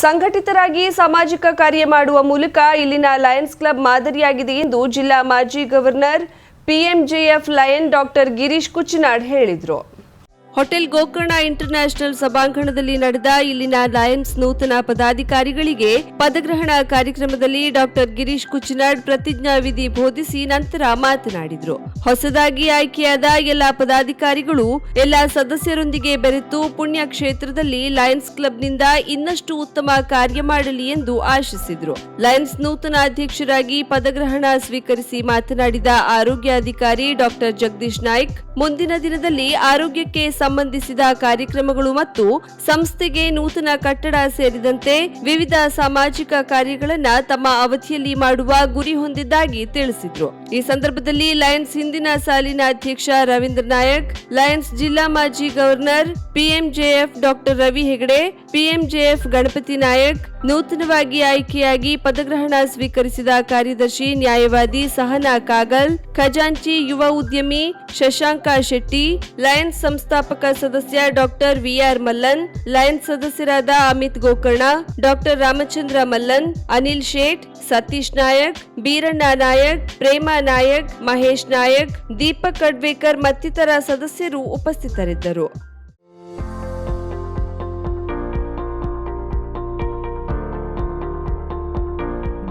ಸಂಘಟಿತರಾಗಿ ಸಾಮಾಜಿಕ ಕಾರ್ಯ ಮಾಡುವ ಮೂಲಕ ಇಲ್ಲಿನ ಲಯನ್ಸ್ ಕ್ಲಬ್ ಮಾದರಿಯಾಗಿದೆ ಎಂದು ಜಿಲ್ಲಾ ಮಾಜಿ governor P M J F lion doctor Girish Kuchinad ಹೇಳಿದರು. ಹೋಟೆಲ್ ಗೋಕರ್ಣ ಇಂಟರ್ನ್ಯಾಷನಲ್ ಸಭಾಂಗಣದಲ್ಲಿ ನಡೆದ ಇಲ್ಲಿನ ಲಯನ್ಸ್ ನೂತನ ಪದಾಧಿಕಾರಿಗಳಿಗೆ ಪದಗ್ರಹಣ ಕಾರ್ಯಕ್ರಮದಲ್ಲಿ ಡಾಕ್ಟರ್ ಗಿರೀಶ್ ಕುಚಿನಾಡ್ ಪ್ರತಿಜ್ಞಾ ವಿಧಿ ಬೋಧಿಸಿ ನಂತರ ಮಾತನಾಡಿದರು. ಹೊಸದಾಗಿ ಆಯ್ಕೆಯಾದ ಎಲ್ಲ ಪದಾಧಿಕಾರಿಗಳು ಎಲ್ಲ ಸದಸ್ಯರೊಂದಿಗೆ ಬೆರೆತು ಪುಣ್ಯ ಕ್ಷೇತ್ರದಲ್ಲಿ ಲಯನ್ಸ್ ಕ್ಲಬ್ನಿಂದ ಇನ್ನಷ್ಟು ಉತ್ತಮ ಕಾರ್ಯ ಮಾಡಲಿ ಎಂದು ಆಶಿಸಿದರು. ಲಯನ್ಸ್ ನೂತನ ಅಧ್ಯಕ್ಷರಾಗಿ ಪದಗ್ರಹಣ ಸ್ವೀಕರಿಸಿ ಮಾತನಾಡಿದ ಆರೋಗ್ಯಾಧಿಕಾರಿ ಡಾಕ್ಟರ್ ಜಗದೀಶ್ ನಾಯ್ಕ್, ಮುಂದಿನ ದಿನದಲ್ಲಿ ಆರೋಗ್ಯಕ್ಕೆ ಸಂಬಂಧಿಸಿದ ಕಾರ್ಯಕ್ರಮಗಳು ಮತ್ತು ಸಂಸ್ಥೆಗೆ ನೂತನ ಕಟ್ಟಡ ಸೇರಿದಂತೆ ವಿವಿಧ ಸಾಮಾಜಿಕ ಕಾರ್ಯಗಳನ್ನ ತಮ್ಮ ಅವಧಿಯಲ್ಲಿ ಮಾಡುವ ಗುರಿ ಹೊಂದಿದ್ದಾಗಿ ತಿಳಿಸಿದ್ರು. ಈ ಸಂದರ್ಭದಲ್ಲಿ ಲಯನ್ಸ್ ಹಿಂದಿನ ಸಾಲಿನ ಅಧ್ಯಕ್ಷ ರವೀಂದ್ರ ನಾಯಕ್, ಲಯನ್ಸ್ ಜಿಲ್ಲಾ ಮಾಜಿ governor P M J F doctor Ravi Hegde, P M J F Ganapati Nayak ನೂತನವಾಗಿ ಆಯ್ಕೆಯಾಗಿ ಪದಗ್ರಹಣ ಸ್ವೀಕರಿಸಿದ ಕಾರ್ಯದರ್ಶಿ, ನ್ಯಾಯವಾದಿ ಸಹನಾ ಕಾಗಲ್, ಖಜಾಂಚಿ ಯುವ ಉದ್ಯಮಿ ಶಶಾಂಕ ಶೆಟ್ಟಿ, ಲಯನ್ಸ್ ಸಂಸ್ಥಾಪಕ ಸದಸ್ಯ ಡಾಕ್ಟರ್ ವಿಆರ್ ಮಲ್ಲನ್, ಲಯನ್ಸ್ ಸದಸ್ಯರಾದ ಅಮಿತ್ ಗೋಕರ್ಣ, ಡಾಕ್ಟರ್ ರಾಮಚಂದ್ರ ಮಲ್ಲನ್, ಅನಿಲ್ ಶೇಟ್, ಸತೀಶ್ ನಾಯಕ್, ಬೀರಣ್ಣ ನಾಯಕ್, ಪ್ರೇಮಾ ನಾಯಕ್, ಮಹೇಶ್ ನಾಯಕ್, ದೀಪಕ್ ಕಡ್ವೇಕರ್ ಮತ್ತಿತರ ಸದಸ್ಯರು ಉಪಸ್ಥಿತರಿದ್ದರು.